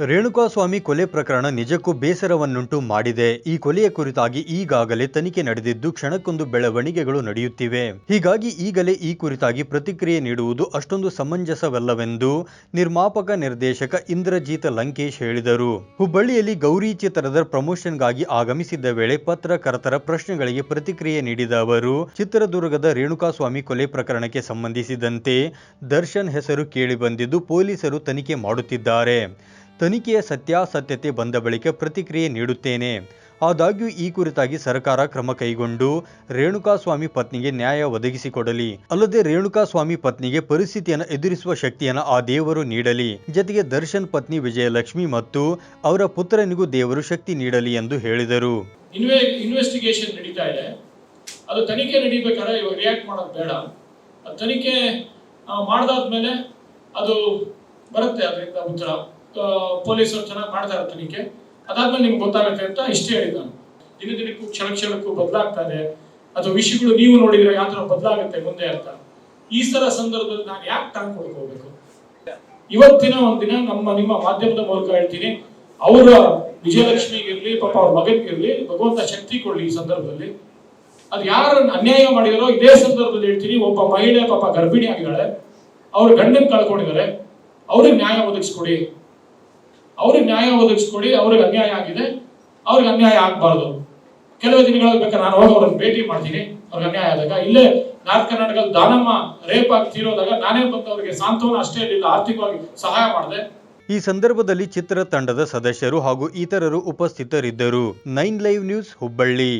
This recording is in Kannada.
ರೇಣುಕಾಸ್ವಾಮಿ ಕೊಲೆ ಪ್ರಕರಣ ನಿಜಕ್ಕೂ ಬೇಸರವನ್ನುಂಟು ಮಾಡಿದೆ. ಈ ಕೊಲೆಯ ಕುರಿತಾಗಿ ಈಗಾಗಲೇ ತನಿಖೆ ನಡೆದಿದ್ದು ಕ್ಷಣಕ್ಕೊಂದು ಬೆಳವಣಿಗೆಗಳು ನಡೆಯುತ್ತಿವೆ. ಹೀಗಾಗಿ ಈಗಲೇ ಈ ಕುರಿತಾಗಿ ಪ್ರತಿಕ್ರಿಯೆ ನೀಡುವುದು ಅಷ್ಟೊಂದು ಸಮಂಜಸವಲ್ಲವೆಂದು ನಿರ್ಮಾಪಕ ನಿರ್ದೇಶಕ ಇಂದ್ರಜಿತ್ ಲಂಕೇಶ್ ಹೇಳಿದರು. ಹುಬ್ಬಳ್ಳಿಯಲ್ಲಿ ಗೌರಿ ಚಿತ್ರದ ಪ್ರಮೋಷನ್ಗಾಗಿ ಆಗಮಿಸಿದ್ದ ವೇಳೆ ಪತ್ರಕರ್ತರ ಪ್ರಶ್ನೆಗಳಿಗೆ ಪ್ರತಿಕ್ರಿಯೆ ನೀಡಿದ ಅವರು, ಚಿತ್ರದುರ್ಗದ ರೇಣುಕಾಸ್ವಾಮಿ ಕೊಲೆ ಪ್ರಕರಣಕ್ಕೆ ಸಂಬಂಧಿಸಿದಂತೆ ದರ್ಶನ್ ಹೆಸರು ಕೇಳಿಬಂದಿದ್ದು ಪೊಲೀಸರು ತನಿಖೆ ಮಾಡುತ್ತಿದ್ದಾರೆ. ತನಿಖೆಯ ಸತ್ಯಾಸತ್ಯತೆ ಬಂದ ಬಳಿಕ ಪ್ರತಿಕ್ರಿಯೆ ನೀಡುತ್ತೇನೆ. ಆದಾಗ್ಯೂ, ಈ ಕುರಿತಾಗಿ ಸರ್ಕಾರ ಕ್ರಮ ಕೈಗೊಂಡು ರೇಣುಕಾಸ್ವಾಮಿ ಪತ್ನಿಗೆ ನ್ಯಾಯ ಒದಗಿಸಿಕೊಡಲಿ. ಅಲ್ಲದೆ ರೇಣುಕಾಸ್ವಾಮಿ ಪತ್ನಿಗೆ ಪರಿಸ್ಥಿತಿಯನ್ನು ಎದುರಿಸುವ ಶಕ್ತಿಯನ್ನು ಆ ದೇವರು ನೀಡಲಿ. ಜತೆಗೆ ದರ್ಶನ್ ಪತ್ನಿ ವಿಜಯಲಕ್ಷ್ಮಿ ಮತ್ತು ಅವರ ಪುತ್ರನಿಗೂ ದೇವರು ಶಕ್ತಿ ನೀಡಲಿ ಎಂದು ಹೇಳಿದರು. ಇನ್ವೆಸ್ಟಿಗೇಷನ್ ನಡೀತಾ ಇದೆ. ಅದು ತನಿಖೆ ನಡೀಬೇಕಾದ್ರೆ ತನಿಖೆ ಅದು ಬರುತ್ತೆ ಅದರಿಂದ ಉತ್ತರ. ಪೊಲೀಸರು ಚೆನ್ನಾಗಿ ಮಾಡ್ತಾರೆ ತನಿಖೆ. ಅದಾದ್ಮೇಲೆ ನಿಮ್ಗೆ ಗೊತ್ತಾಗುತ್ತೆ ಅಂತ ಇಷ್ಟೇ ಹೇಳಿದ ನಾನು. ದಿನ ದಿನಕ್ಕೂ ಕ್ಷಣ ಕ್ಷಣಕ್ಕೂ ಬದಲಾಗ್ತಾ ಇದೆ. ಅಥವಾ ವಿಷಯಗಳು ನೀವು ನೋಡಿದ್ರೆ ಯಾವ ಬದಲಾಗುತ್ತೆ ಮುಂದೆ ಅಂತ. ಈ ಸಲ ಸಂದರ್ಭದಲ್ಲಿ ನಾನು ಯಾಕೆ ಟಾಂಗ್ ಕೊಡ್ಕೋಬೇಕು ಇವತ್ತಿನ ಒಂದಿನ ನಮ್ಮ, ನಿಮ್ಮ ಮಾಧ್ಯಮದ ಮೂಲಕ ಹೇಳ್ತೀನಿ. ಅವರ ವಿಜಯಲಕ್ಷ್ಮಿಗಿರ್ಲಿ ಪಾಪ ಅವ್ರ ಮಗನಿಗಿರ್ಲಿ ಭಗವಂತ ಶಕ್ತಿ ಕೊಡ್ಲಿ ಈ ಸಂದರ್ಭದಲ್ಲಿ. ಅದು ಯಾರು ಅನ್ಯಾಯ ಮಾಡಿದಾರೋ ಇದೇ ಸಂದರ್ಭದಲ್ಲಿ ಹೇಳ್ತೀನಿ. ಒಬ್ಬ ಮಹಿಳೆ ಪಾಪ ಗರ್ಭಿಣಿ ಆಗಿದ್ದಾಳೆ ಅವ್ರ ಗಂಡನ್ ಕಳ್ಕೊಂಡಿದ್ದಾರೆ. ಅವ್ರಿಗೆ ನ್ಯಾಯ ಒದಗಿಸ್ಕೊಡಿ. ಅವ್ರಿಗೆ ನ್ಯಾಯ ಒದಗಿಸ್ಕೊಡಿ, ಅವ್ರಿಗೆ ಅನ್ಯಾಯ ಆಗಿದೆ, ಅವ್ರಿಗೆ ಅನ್ಯಾಯ ಆಗ್ಬಾರ್ದು. ಕೆಲವು ದಿನಗಳ ಬೇಕಾದ್ರೆ ನಾನು ಹೋಗಿ ಅವ್ರನ್ನ ಭೇಟಿ ಮಾಡ್ತೀನಿ, ಅವ್ರಿಗೆ ಅನ್ಯಾಯ ಆದಾಗ. ಇಲ್ಲೇ ನಾರ್ತ್ ಕರ್ನಾಟಕದ ದಾನಮ್ಮ ರೇಪ್ ಆಗ್ತಿರೋದಾಗ ನಾನೇ ಬಂದು ಅವರಿಗೆ ಸಾಂತ್ವನ ಅಷ್ಟೇ ಇರಲಿಲ್ಲ ಆರ್ಥಿಕವಾಗಿ ಸಹಾಯ ಮಾಡಿದೆ. ಈ ಸಂದರ್ಭದಲ್ಲಿ ಚಿತ್ರ ತಂಡದ ಸದಸ್ಯರು ಹಾಗೂ ಇತರರು ಉಪಸ್ಥಿತರಿದ್ದರು. Nine live news Hubballi.